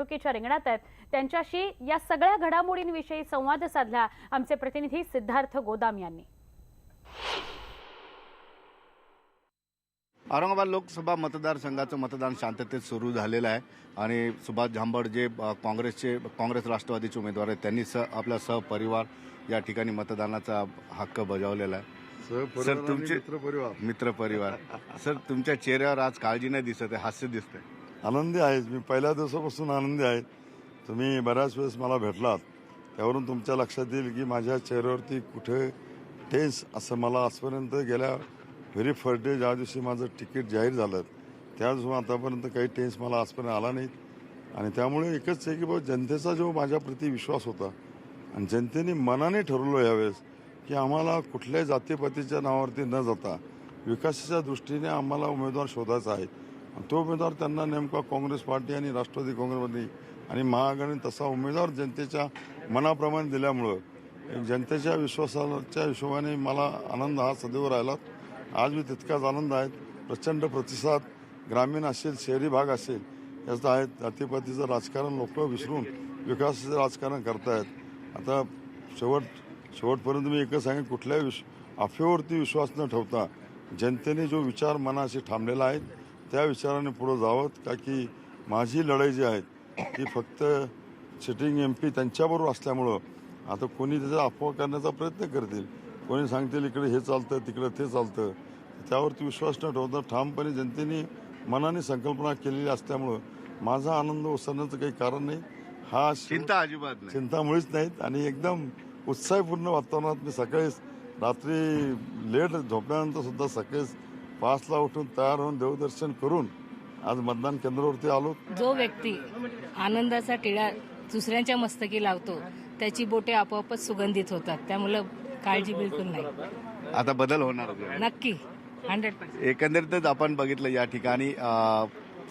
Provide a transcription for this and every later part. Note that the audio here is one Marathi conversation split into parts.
निवडणुकीच्या रिंगणात आहेत. त्यांच्याशी या सगळ्या घडामोडींविषयी संवाद साधला आमचे प्रतिनिधी सिद्धार्थ गोदाम यांनी. औरंगाबाद लोकसभा मतदारसंघाचं मतदान शांततेत सुरू झालेलं आहे. आणि सुभाष झांबड जे काँग्रेसचे काँग्रेस राष्ट्रवादीचे उमेदवार आहेत त्यांनी स आपला सहपरिवार या ठिकाणी मतदानाचा हक्क बजावलेला आहे. सहपरिवार सर, तुमचे- मित्रपरिवार. मित्रपरिवार. सर तुमच्या चेहऱ्यावर आज काळजी नाही दिसत आहे हास्य दिसतंय. आनंदी आहेच मी पहिल्या दिवसापासून आनंदी आहे. तुम्ही बऱ्याच वेळेस मला भेटलात. त्यावरून तुमच्या लक्षात येईल की माझ्या चेहऱ्यावरती कुठे टेन्स असं मला आजपर्यंत गेल्या व्हेरी फर्स्ट डे ज्या दिवशी माझं तिकीट जाहीर झालं त्या दिवशी आतापर्यंत काही टेन्स मला आजपर्यंत आला नाही आणि त्यामुळे एकच आहे की बाबा जनतेचा जो माझ्याप्रती विश्वास होता आणि जनतेने मनाने ठरवलं यावेळेस की आम्हाला कुठल्याही जातीपातीच्या नावावरती न जाता विकासाच्या दृष्टीने आम्हाला उमेदवार शोधायचा आहे. तो उमेदवार त्यांना नेमका काँग्रेस पार्टी आणि राष्ट्रवादी काँग्रेसमध्ये आणि महाआघाडीने तसा उमेदवार जनतेच्या मनाप्रमाणे दिल्यामुळं जनतेच्या विश्वासाच्या हिशोबाने मला आनंद हा सदैव राहिला. आज मी तितकाच आनंद आहे. प्रचंड प्रतिसाद ग्रामीण असेल शहरी भाग असेल याचा आहे जातीपातीचं राजकारण लोक विसरून विकासाचं राजकारण करतायत. आता शेवट शेवटपर्यंत मी एकच सांगेन कुठल्याही विश अफेवरती विश्वास न ठेवता जनतेने जो विचार मनाशी ठामलेला आहे त्या विचाराने पुढे जावं का की माझी लढाई जी आहे ती फक्त सिटिंग एम पी त्यांच्याबरोबर असल्यामुळं आता कोणी त्याचा अफवा करण्याचा प्रयत्न करतील. कोणी सांगतील इकडे हे चालतं तिकडे ते चालतं. त्यावरती विश्वास न ठेवता ठामपणे जनतेने मनाने संकल्पना केलेली असल्यामुळं माझा आनंद ओसरण्याचं काही कारण नाही. हा चिंता अजिबात नाही. चिंता मुळीच नाहीत आणि एकदम उत्साहपूर्ण वातावरणात मी सकाळीच रात्री लेट झोपल्यानंतर सुद्धा सकाळीच पाचला उठून तयार होऊन देवदर्शन करून आज मतदान केंद्रावरती आलो. जो व्यक्ती आनंदाचा टिळा दुसऱ्यांच्या मस्तकी लावतो त्याची बोटे आपोआपच सुगंधित होतात. त्यामुळं काळजी बिलकुल नाही. आता बदल होणार नक्की. हंड्रेड पर्सेंट एकंदरीतच आपण बघितलं या ठिकाणी अ,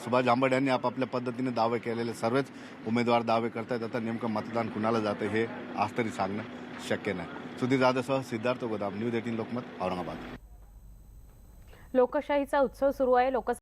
सुभाष झांबड यांनी आपापल्या पद्धतीने दावे केलेले सर्वच उमेदवार दावे करतायत. आता नेमकं मतदान कुणाला जातं हे आज तरी सांगणं शक्य नाही. सुधीर जाधवसह सिद्धार्थ गोदाम न्यूज एटीन लोकमत औरंगाबाद. लोकशाहीचा उत्सव सुरू आहे. लोक